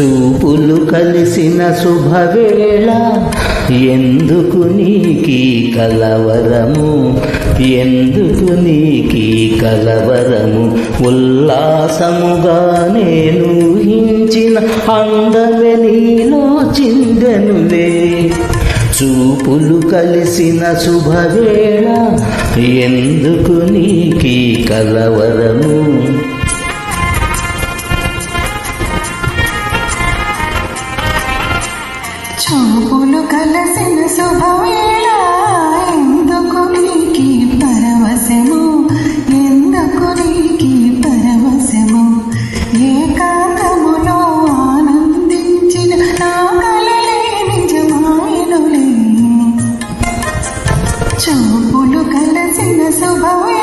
చూపులు కలిసిన శుభవేళ. ఎందుకు నీకి కలవరము? ఎందుకు నీకి కలవరము? ఉల్లాసముగా నేను ఊహించిన అందమే నీలో చిందనులే చూపులు కలిసిన శుభవేళ. ఎందుకు నీకి కలవరము? చూపులు కలసిన శుభవేళ. ఎందుకు నీకి పరవశము? ఎందుకు నీకి పరవశము? ఏకాంతములో ఆనందించిన నా చూపులు కలసిన శుభవే